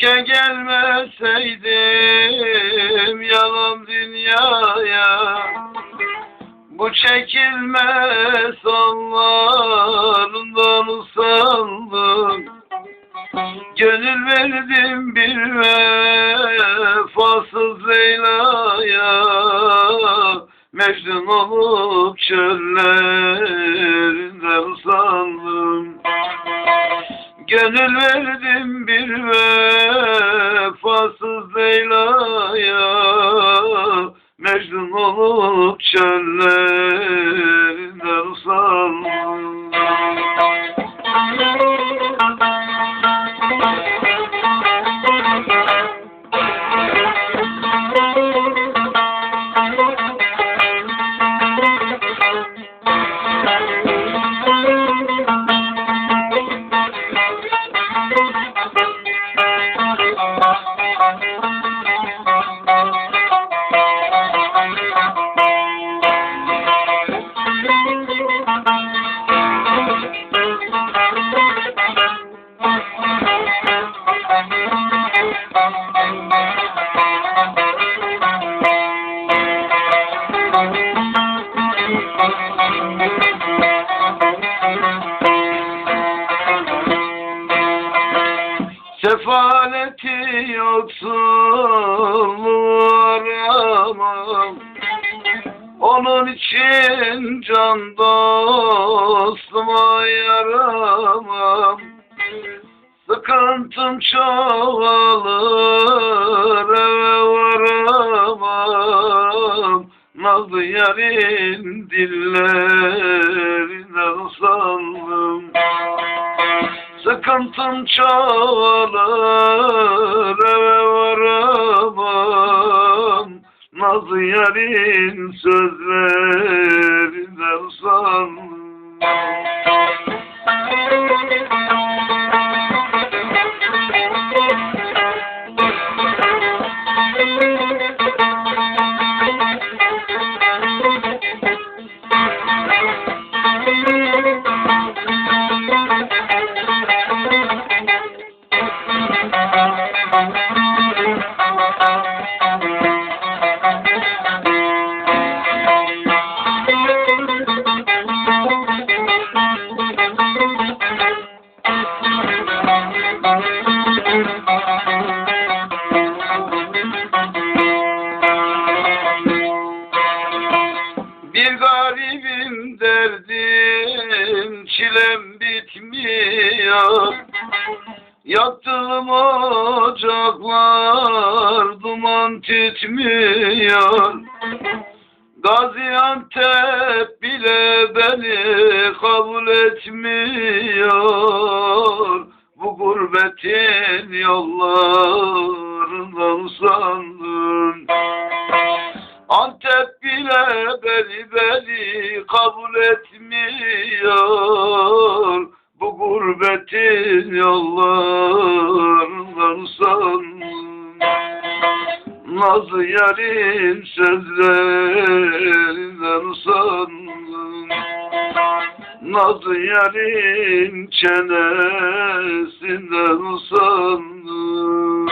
gelmeseydim yalan dünyaya. Bu çekilmez sonlarından usandım. Gönül verdim bir vefasız Leyla'ya. Mecnun Gönül verdim bir vefasız Leyla'ya. Mecnun olup çöllerinde Sefaleti yoksulluğu aramam Onun için can dostuma yaramam Sıkıntım çoğalır eve varamam. Nazlı yarın dillerinden usandım Sıkıntım çoğalır eve varamam. Nazlı yarın sözlerinden Bir garibim derdim çilem bitmiyor. Yaktığım ocaklar duman tütmüyor Gaziantep bile beni kabul etmiyor. Bu gurbetin yollarından usandım. Antep bile beni beni kabul etmiyor. Bu gurbetin yollarından usandım Nazlı yarın sözlerinden usandım. Nazlı yarın çenesinden usandım